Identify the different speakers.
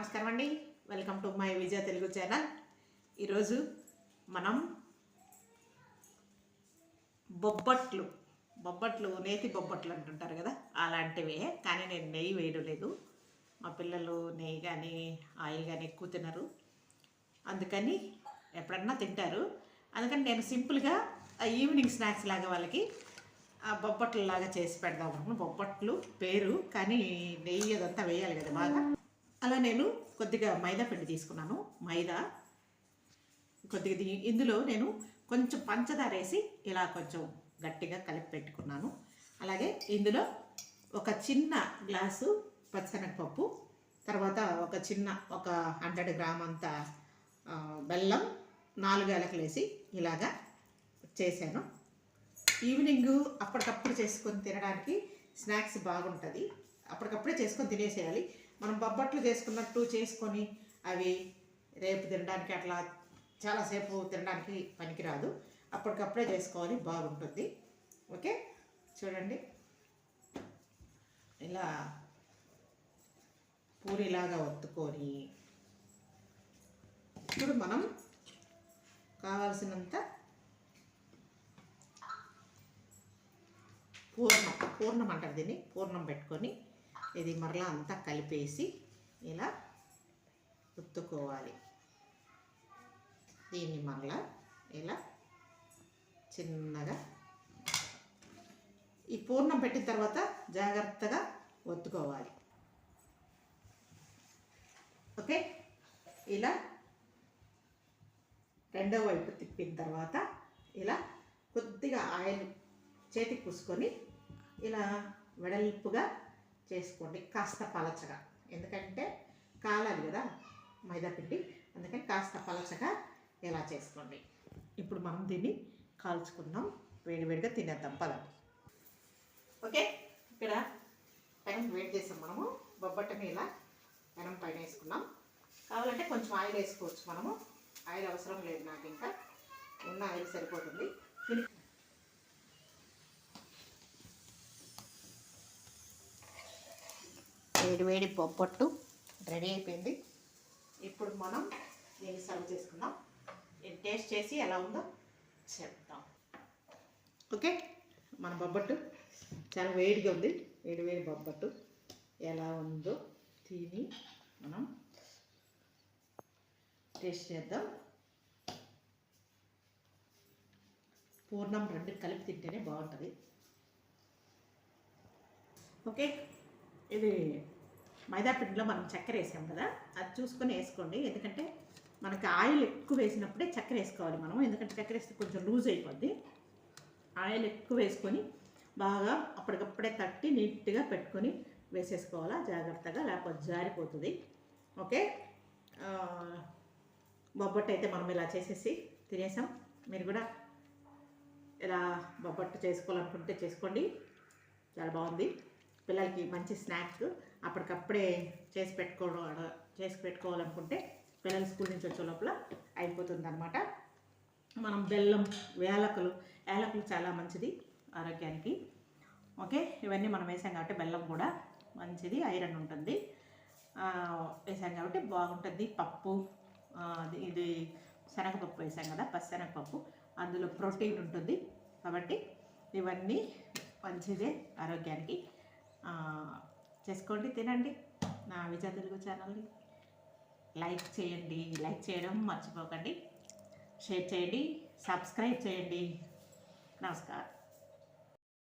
Speaker 1: నమస్కారం అండి. Welcome to my Vijaya Telugu channel ఈరోజు మనం బొబ్బట్లు బొబ్బట్లు నేతి బొబ్బట్లు అంటుంటారు కదా అలాంటివే. కానీ నేను నెయ్యి వేయడం లేదు. మా పిల్లలు నెయ్యి కానీ ఆయిల్ కానీ ఎక్కువ తినరు. అందుకని ఎప్పుడన్నా తింటారు. అందుకని నేను సింపుల్గా ఆ ఈవినింగ్ స్నాక్స్ లాగా వాళ్ళకి ఆ బొబ్బట్లు లాగా చేసి పెడదాం అనుకున్నాను. బొబ్బట్లు పేరు కానీ నెయ్యి అదంతా వేయాలి కదా బాగా. నేను కొద్దిగా మైదా పిండి తీసుకున్నాను. మైదా కొద్దిగా ఇందులో నేను కొంచెం పంచదార వేసి ఇలా కొంచెం గట్టిగా కలిపి పెట్టుకున్నాను. అలాగే ఇందులో ఒక చిన్న గ్లాసు పచ్చనగపప్పు తర్వాత ఒక చిన్న ఒక హండ్రెడ్ గ్రామ్ అంత బెల్లం నాలుగు ఏలకలు వేసి ఇలాగా చేశాను. ఈవినింగ్ అప్పటికప్పుడు చేసుకొని తినడానికి స్నాక్స్ బాగుంటుంది. అప్పటికప్పుడే చేసుకొని తినేసేయాలి. మనం బొబ్బట్లు చేసుకున్నట్టు చేసుకొని అవి రేపు తినడానికి అట్లా చాలాసేపు తినడానికి పనికిరాదు. అప్పటికప్పుడే చేసుకోవాలి బాగుంటుంది. ఓకే? చూడండి. ఇలా పూరిలాగా ఒత్తుకొని ఇప్పుడు మనం కావాల్సినంత పూర్ణం పూర్ణం అంటారు దీన్ని పూర్ణం పెట్టుకొని ఇది మరలా అంతా కలిపేసి ఇలా ఉత్తుకోవాలి దీన్ని మరలా ఇలా చిన్నగా ఈ పూర్ణం పెట్టిన తర్వాత జాగ్రత్తగా ఒత్తుకోవాలి. ఓకే? ఇలా రెండో వైపు తిప్పిన తర్వాత ఇలా కొద్దిగా ఆయిల్ చేతికి పూసుకొని ఇలా వెడల్పుగా చేసుకోండి. కాస్త పలచగా. ఎందుకంటే కాలాలి కదా మైదాపిండి అందుకని కాస్త పలచగా ఇలా చేసుకోండి. ఇప్పుడు మనం దీన్ని కాల్చుకుందాం. వేడివేడిగా తినేద్దాం. పదండి. ఓకే? ఇక్కడ పెనం వేడి చేసాం మనము. బొబ్బట్టని ఇలా పెనం పైన వేసుకున్నాం. కావాలంటే కొంచెం ఆయిల్ వేసుకోవచ్చు మనము. ఆయిల్ అవసరం లేదు నాకు ఇంకా. ఉన్న ఆయిల్ సరిపోతుంది. వేడి వేడి బొబ్బట్టు రెడీ అయిపోయింది. ఇప్పుడు మనం దీన్ని సర్వ్ చేసుకుందాం. టేస్ట్ చేసి ఎలా ఉందో చెప్తాం. ఓకే? మన బొబ్బట్టు చాలా వేడిగా ఉంది. వేడి వేడి బొబ్బట్టు ఎలా ఉందో తిని మనం టేస్ట్ చేద్దాం. పూర్ణం రెండు కలిపి తింటేనే బాగుంటుంది. ఓకే? ఇది మైదాపిండిలో మనం చక్కెర వేసాం కదా అది చూసుకొని వేసుకోండి. ఎందుకంటే మనకి ఆయిల్ ఎక్కువ వేసినప్పుడే చక్కెర వేసుకోవాలి మనం. ఎందుకంటే చక్కెర వేస్తే కొంచెం లూజ్ అయిపోద్ది. ఆయిల్ ఎక్కువ వేసుకొని బాగా అప్పటికప్పుడే తట్టి నీట్గా పెట్టుకొని వేసేసుకోవాలా జాగ్రత్తగా లేకపోతే జారిపోతుంది. ఓకే? బొబ్బట్టు అయితే మనం ఇలా చేసేసి తినేసాం. మీరు కూడా ఇలా బొబ్బట్టు చేసుకోవాలనుకుంటే చేసుకోండి. చాలా బాగుంది. పిల్లలకి మంచి స్నాక్స్ అప్పటికప్పుడే చేసి పెట్టుకోవడం చేసి పెట్టుకోవాలనుకుంటే పిల్లలు స్కూల్ నుంచి వచ్చే లోపల అయిపోతుంది అనమాట మనం బెల్లం యాలకులు యాలకులు చాలా మంచిది ఆరోగ్యానికి. ఓకే ఇవన్నీ మనం వేసాం కాబట్టి బెల్లం కూడా మంచిది ఐరన్ ఉంటుంది. వేసాం కాబట్టి బాగుంటుంది. పప్పు అది- ఇది శనగపప్పు వేసాం కదా పచ్చనగపప్పు అందులో ప్రోటీన్ ఉంటుంది కాబట్టి ఇవన్నీ మంచిదే ఆరోగ్యానికి. చేసుకోండి తినండి. నా విజయ తెలుగు ఛానల్ని లైక్ చేయండి లైక్ చేయడం మర్చిపోకండి. షేర్ చేయండి సబ్స్క్రైబ్ చేయండి. నమస్కారం.